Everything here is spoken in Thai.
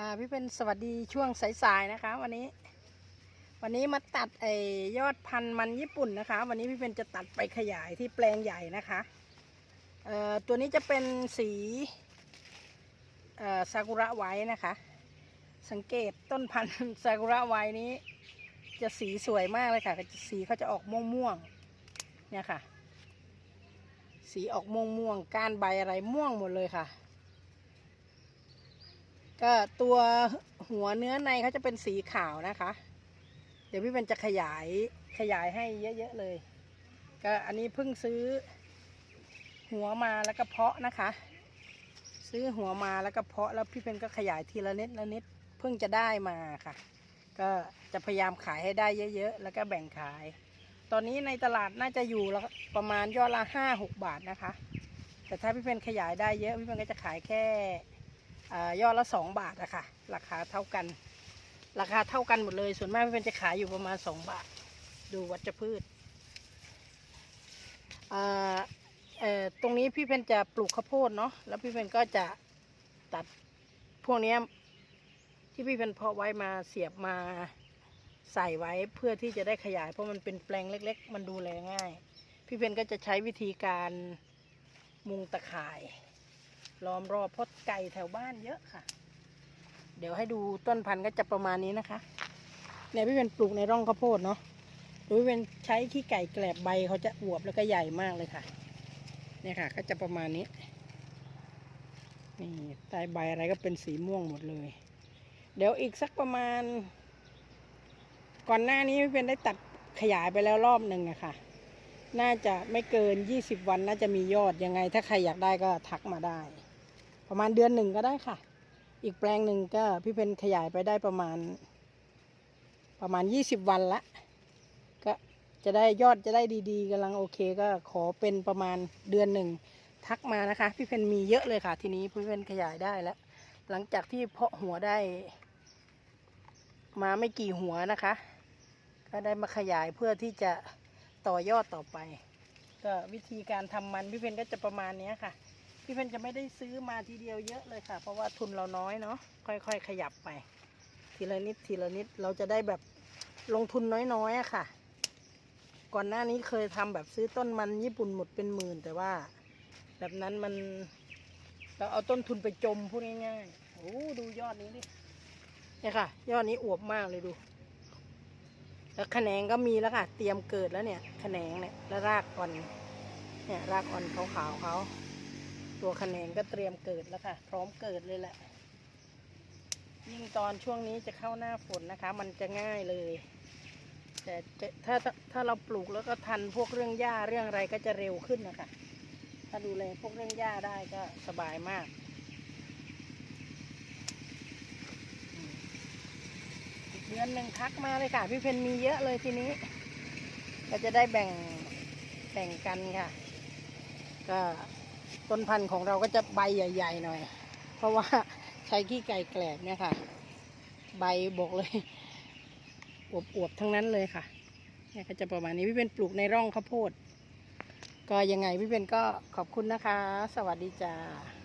ค่ะพี่เป็นสวัสดีช่วงสายๆนะคะ วันนี้ วันนี้มาตัดไอยอดพันธุ์มันญี่ปุ่นนะคะ วันนี้พี่เป็นจะตัดไปขยายที่แปลงใหญ่นะคะเอ่อตัวนี้จะเป็นสีเอ่อซากุระไว้นะคะ สังเกตต้นพันธุ์ซากุระไว้นี้ จะสีสวยมากเลยค่ะสีเขาจะออกม่วงๆเนี่ยค่ะ สีออกม่วงม่วงๆก้านใบอะไรม่วงหมดเลยค่ะ ก็ตัวหัวเนื้อในเขาจะเป็นสีขาวนะคะ เดี๋ยวพี่เป็นจะขยายขยายให้เยอะๆเลย ก็อันนี้เพิ่งซื้อ หัวมาแล้วก็เพาะนะคะ ซื้อหัวมาแล้วก็เพาะแล้วพี่เป็นก็ขยายทีละนิดละนิดเพิ่งจะได้มาค่ะ ก็จะพยายามขายให้ได้เยอะๆแล้วก็แบ่งขาย ตอนนี้ในตลาดน่าจะอยู่แล้วประมาณยอดละห้าหกบาทนะคะ แต่ถ้าพี่เป็นขยายได้เยอะพี่เป็นก็จะขายแค่ ยอดละสองบาทอะค่ะ ราคาเท่ากัน ราคาเท่ากันหมดเลย ส่วนมากพี่เป็นจะขายอยู่ประมาณสองบาท ดูวัชพืชตรงนี้พี่เพนจะปลูกข้าวโพดเนาะ แล้วพี่เพนก็จะตัดพวกนี้ที่พี่เพนเพาะไว้มาเสียบมาใส่ไว้เพื่อที่จะได้ขยายเพราะมันเป็นแปลงเล็ก ๆ มันดูแลง่าย พี่เพนก็จะใช้วิธีการมุงตะข่าย ล้อมรอบเพราะไก่แถวบ้านเยอะค่ะ เดี๋ยวให้ดูต้นพันธุ์ก็จะประมาณนี้นะคะเนี่ยพี่เป็นปลูกในร่องข้าวโพดเนาะหรือเป็นใช้ขี้ไก่แกลบใบเขาจะอวบแล้วก็ใหญ่มากเลยค่ะ เนี่ยค่ะ ก็จะประมาณนี้นี่ใต้ใบอะไรก็เป็นสีม่วงหมดเลย เดี๋ยวอีกสักประมาณ ก่อนหน้านี้พี่เป็นได้ตัดขยายไปแล้วรอบหนึ่งอะค่ะ น่าจะไม่เกิน 20 วันน่าจะมียอดยังไง ถ้าใครอยากได้ก็ทักมาได้ ประมาณเดือนหนึ่งก็ได้ค่ะ อีกแปลงหนึ่งก็พี่เพนขยายไปได้ประมาณ ประมาณ20วันละ ก็จะได้ยอดจะได้ดีๆกำลังโอเคก็ขอเป็นประมาณเดือนหนึ่งทักมานะคะ พี่เพนมีเยอะเลยค่ะ ทีนี้พี่เพนขยายได้แล้ว หลังจากที่เพาะหัวได้ มาไม่กี่หัวนะคะ ก็ได้มาขยายเพื่อที่จะต่อยอดต่อไป ก็วิธีการทำมันพี่เพนก็จะประมาณนี้ค่ะ พี่เพนจะไม่ได้ซื้อมาทีเดียวเยอะเลยค่ะ เพราะว่าทุนเราน้อยเนาะค่อย ๆ ขยับไป ทีละนิดทีละนิดเราจะได้แบบลงทุนน้อยๆอะค่ะ ก่อนหน้านี้เคยทำแบบซื้อต้นมันญี่ปุ่นหมดเป็นหมื่น แต่ว่า แบบนั้นมันเราเอาต้นทุนไปจมพูดง่ายๆโอ้ดูยอดนี้ดิเนี่ยค่ะ ยอดนี้อวบมากเลยดู แล้วแขนงก็มีแล้วค่ะ เตรียมเกิดแล้วเนี่ยแขนงเนี่ย แล้วรากอ่อน เนี่ยรากอ่อนขาวๆเขา ตัวแขนงก็เตรียมเกิดแล้วค่ะ พร้อมเกิดเลยแหละ ยิ่งตอนช่วงนี้จะเข้าหน้าฝนนะคะ มันจะง่ายเลย แต่ถ้าถ้าถ้าเราปลูกแล้วก็ทันพวกเรื่องหญ้าเรื่องอะไรก็จะเร็วขึ้นนะคะ ถ้าดูแลพวกเรื่องหญ้าได้ก็สบายมากเดือนหนึ่งทักมาเลยค่ะ พี่เพนมีเยอะเลยทีนี้ ก็จะได้แบ่งแบ่งกันค่ะ ก็ ต้นพันธุ์ของเราก็จะใบใหญ่ ๆ หน่อย เพราะว่าใช้ขี้ไก่แกลบเนี่ยค่ะ ใบบอกเลยอวบๆทั้งนั้นเลยค่ะเนี่ยก็จะประมาณนี้พี่เป็นปลูกในร่องข้าวโพด ก็ยังไงพี่เป็นก็ขอบคุณนะคะ สวัสดีจ้า